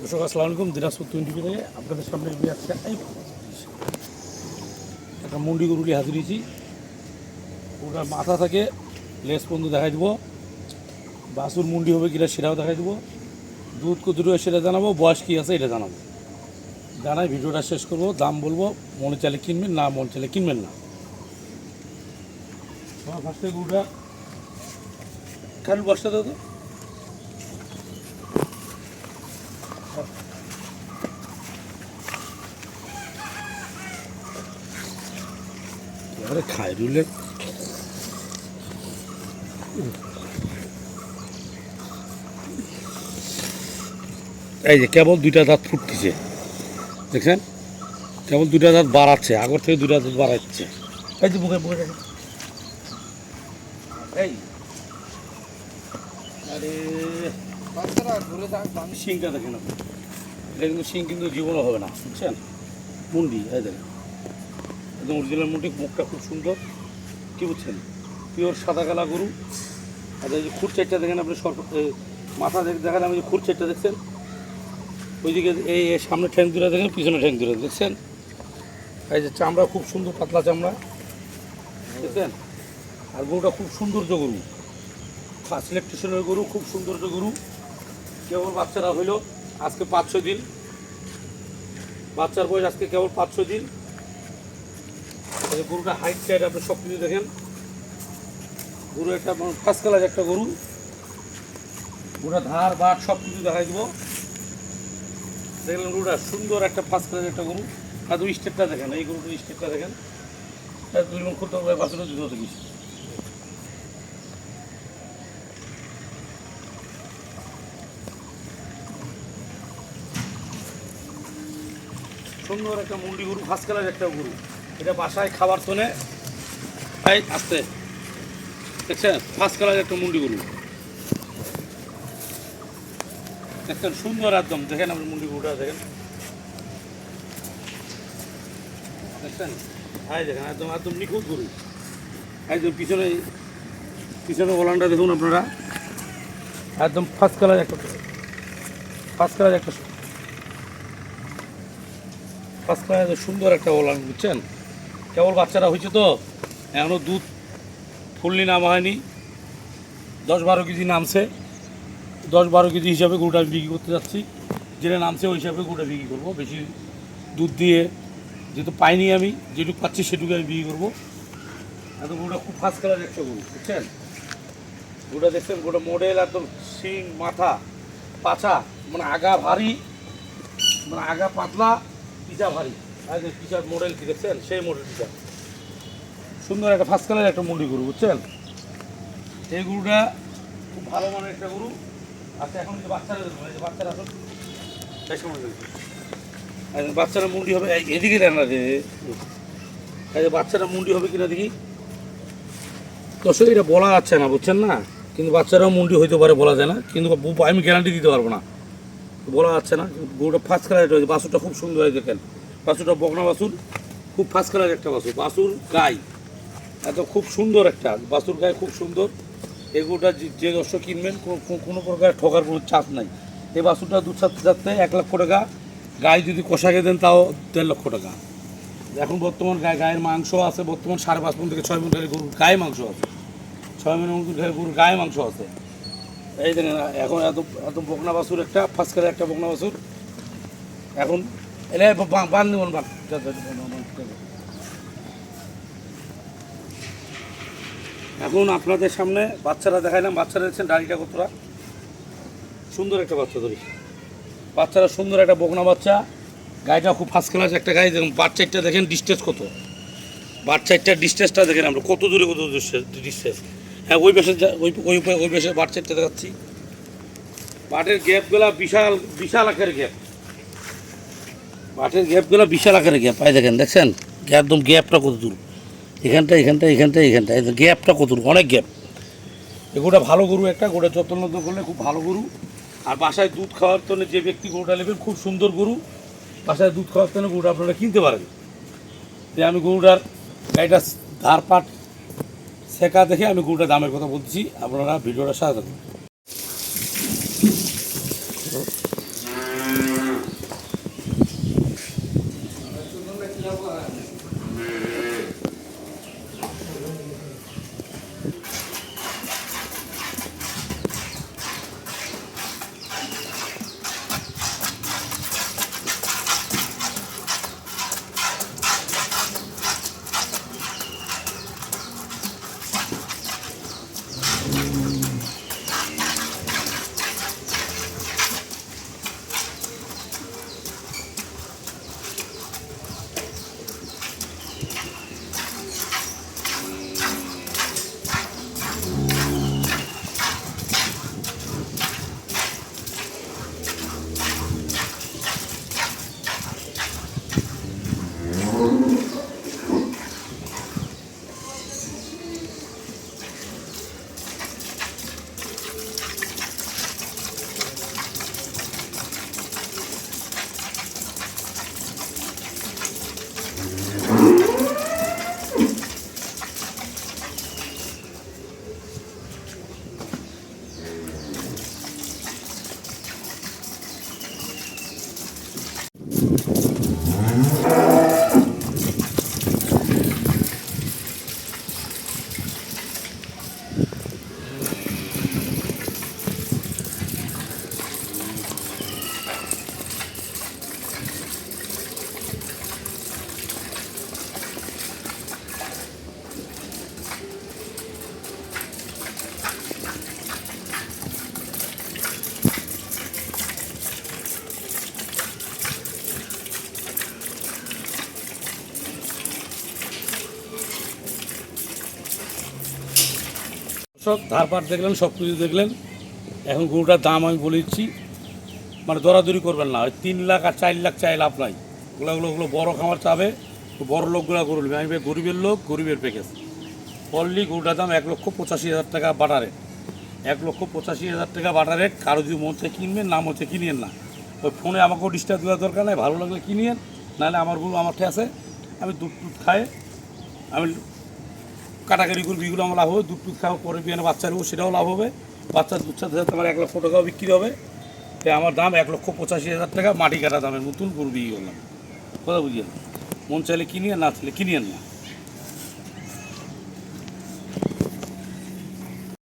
দর্শক, আসসালামু আলাইকুম। দিনাজপুর টোয়েন্টি থেকে আপনাদের সামনে নিয়ে আসছে একটা মুন্ডি হাজির হয়েছি। ওটার মাথা থেকে লেস পর্যন্ত দেখাই দেবো। বাসুর মুন্ডি হবে কিনা সেটাও দেখাই দেবো। দুধ কতটুকু সেটা জানাব, বয়স কী আছে এটা জানাব। জানাই ভিডিওটা শেষ করব। দাম বলব, মনে চাইলে কিনবেন, না মন চাইলে কিনবেন না। ফার্স্টে গরুটা খালি বসটা দাও আরে খায়রুলের এই যে কেবল দুইটা দাঁত ফুটতেছে। দেখছেন? কেবল দুইটা দাঁত বাড়াচ্ছে, আগর থেকে দুইটা দাঁত বাড়াচ্ছে। এই যে বুকে বুকে এই। আরে, বাচ্চারা ঘুরে শিংটা আপনি। এটা কিন্তু শিং কিন্তু জীবনও হবে না, বুঝছেন? মুন্ডি, এই দেখেন। একদম অরিজিনাল মুন্ডি মুখটা খুব সুন্দর। কি বুঝছেন? পিওর সাদা কালা গরু। আর এই যে খুর চারটা দেখেন আপনি, সর মাথা দেখ- দেখেন আমি যে খুর চারটা দেখছেন। ওইদিকে এই সামনে ঠ্যাং দুটা দেখেন, পিছনে ঠ্যাং দুটা দেখছেন? এই যে চামড়া খুব সুন্দর, পাতলা চামড়া। দেখছেন? আর গরুটা খুব সৌন্দর্য গরু। ফার্স্ট ইলেকট্রিশনের গরু, খুব সৌন্দর্য গরু। কেবল বাচ্চারা হইল আজকে পাঁচ ছয় দিন। বাচ্চার বয়স আজকে কেবল পাঁচ ছয় দিন। গরুটা হাইট টাইট আপনি সব কিছু দেখেন। গরু একটা ফার্স্ট কালার একটা গরু। গরুটা ধার, বাট সব কিছু দেখাই দিব। দেখলেন গরুটা সুন্দর একটা ফার্স্ট কালার একটা গরু। আর দুই স্টেপটা দেখেন, এই গরুটার স্টেপটা দেখেন। দুই লক্ষ টাকা বাছুরের দুধ হতে গেছে সুন্দর একটা মুন্ডি গরু ফার্স্ট কালার একটা গরু। এটা বাসায় খাবার তোনে এই, আসতে। দেখছেন? ফার্স্ট কালার একটা মুন্ডি গরু। দেখছেন? সুন্দর একদম। দেখেন আপনি মুন্ডি গরুটা, দেখেন। দেখছেন? এই দেখেন, একদম একদম নিখুঁত গরু। একদম পিছনে পিছনে ওলানটা দেখুন আপনারা। একদম ফার্স্ট কালার একটা ফার্স্ট কালার একটা ফার্স্ট ক্লাসে সুন্দর একটা ওলান, বুঝছেন? কেবল বাচ্চারা হয়েছে তো এখনও দুধ ফুলনি নামা হয়নি। দশ বারো কেজি নামছে। দশ বারো কেজি হিসাবে গরুটা আমি বিক্রি করতে যাচ্ছি। যেটা নামছে ওই হিসাবে গরুটা বিক্রি করব। বেশি দুধ দিয়ে যেহেতু পাইনি আমি, যেটুকু পাচ্ছি সেটুকু আমি বিক্রি করব। এত গরুটা খুব ফার্স্ট কালার একটা গরু, বুঝছেন? গরুটা দেখছেন গোটা মডেল একদম শিং, মাথা, পাছা মানে আগা ভারী মানে আগা পাতলা পিজা ভারী। পিজার মডেল কি দেখছেন? সেই মডেল পিজা সুন্দর একটা ফার্স্ট কালার একটা মুন্ডি গরু বুঝছেন? এই গরুটা খুব ভালো মানের একটা গরু। আচ্ছা এখন যে বাচ্চারা যে বাচ্চারা আসুন। বাচ্চারা মুন্ডি হবে এদিকে দেন না যে বাচ্চারা মুন্ডি হবে কিনা দেখি। দর্শক এটা বলা যাচ্ছে না বুঝছেন না? কিন্তু বাচ্চারাও মুন্ডি হইতে পারে বলা যায় না। কিন্তু আমি গ্যারান্টি দিতে পারব না। বলা যাচ্ছে না গরুটা ফার্স্ট কালার বাছুরটা খুব সুন্দর হয়েছে দেখেন। বাছুরটা বকনা বাছুর খুব ফার্স্ট কালার একটা বাছুর বাছুর গাই। এত খুব সুন্দর একটা বাছুর গায়ে খুব সুন্দর। এই গরুটা যে- দর্শক কিনবেন কোনো- প্রকার ঠকার কোনো চাপ নাই। এই বাছুরটা চারতে চারতে এক লক্ষ টাকা। গায়ে যদি কষাকে দেন, তাও দেড় লক্ষ টাকা। এখন বর্তমান গায়ে গায়ের মাংস আছে, বর্তমান সাড়ে পাঁচ মন থেকে ছয় মন থেকে গরুর গায়ে মাংস আছে। ছয় মন গরুর গায়ে মাংস আছে। এই দেখেন, এখন এত এত বকনা বাছুর একটা ফার্স্ট কালার একটা বকনা বাছুর এখন এলে বান দেবেন। এখন আপনাদের সামনে বাচ্চারা দেখাইলাম, বাচ্চারা দেখছেন ডাড়িটা কতটা? সুন্দর একটা বাচ্চা ধরি। বাচ্চারা সুন্দর একটা বকনা বাচ্চা। গাড়িটা খুব ফার্স্ট ক্লাস একটা গাড়ি, দেখুন বাচ্চাটা দেখেন ডিস্টেন্স কত। বাচ্চাটার ডিস্টেন্সটা দেখেন আমরা, কত দূরে, কত ডিস্টেন্স হ্যাঁ ওই যা- ওই ওই ওই পাশে বাচ্চাটা দেখাচ্ছি। বাটের গ্যাপগুলা বিশাল বিশাল আকারের গ্যাপ বাটের গ্যাপগুলো বিশাল আকারের গ্যাপ। পাই দেখেন, দেখছেন? একদম গ্যাপটা কত দূর? এখানটা এখানটা এখানটা এখানটা গ্যাপটা কত দূর? অনেক গ্যাপ। এগুলো ভালো গরু একটা, গোটা যত্ন করলে খুব ভালো গরু। আর বাসায় দুধ খাওয়ার জন্য যে ব্যক্তি গরুটা নেবেন, খুব সুন্দর গরু। বাসায় দুধ খাওয়ার জন্য গরুটা আপনারা কিনতে পারেন। তাই আমি গরুটার গাড়িটা ধার পাট শেখা দেখে আমি গরুটার দামের কথা বলছি। আপনারা ভিডিওটা থাকুন Mm-hmm. সব ধারপাট দেখলেন সব কিছু দেখলেন। এখন গরুটার দাম আমি বলে দিচ্ছি মানে দরাদরি করবেন না, ওই তিন লাখ আর চার লাখ চাই লাভ নাই। ওগুলো ওগুলো বড় খামার চাবে, বড় লোকগুলো গরু নেবে। আমি গরিবের লোক, গরিবের প্যাকেজ পল্লি গরুটার দাম এক লক্ষ পঁচাশি হাজার টাকা বাটা রেট এক লক্ষ পঁচাশি হাজার টাকা বাটা রেট কারও যদি মন চায় কিনবেন, না মন চায় কিনিয়েন না। ওই ফোনে আমাকেও ডিস্টার্ব দেওয়ার দরকার নাই, ভালো লাগলে কিনিয়েন, নাহলে আমার গরু আমার ঠে আছে আমি দুধ টুধ খায় আমি কাটাকাটি করব এগুলো আমার লাভ হবে, দুধ টুধ খাওয়া পরে বিয়ে বাচ্চা নেব, সেটাও লাভ হবে। বাচ্চার দুধ সাথে সাথে আমার এক লক্ষ টাকাও বিক্রি হবে। তাই আমার দাম এক লক্ষ পঁচাশি হাজার টাকা, মাটি কাটা দামের নতুন গরু বিক্রি করলাম। কথা বুঝিয়ে মন চাইলে কিনিয়ে না চাইলে কিনিয়েন না।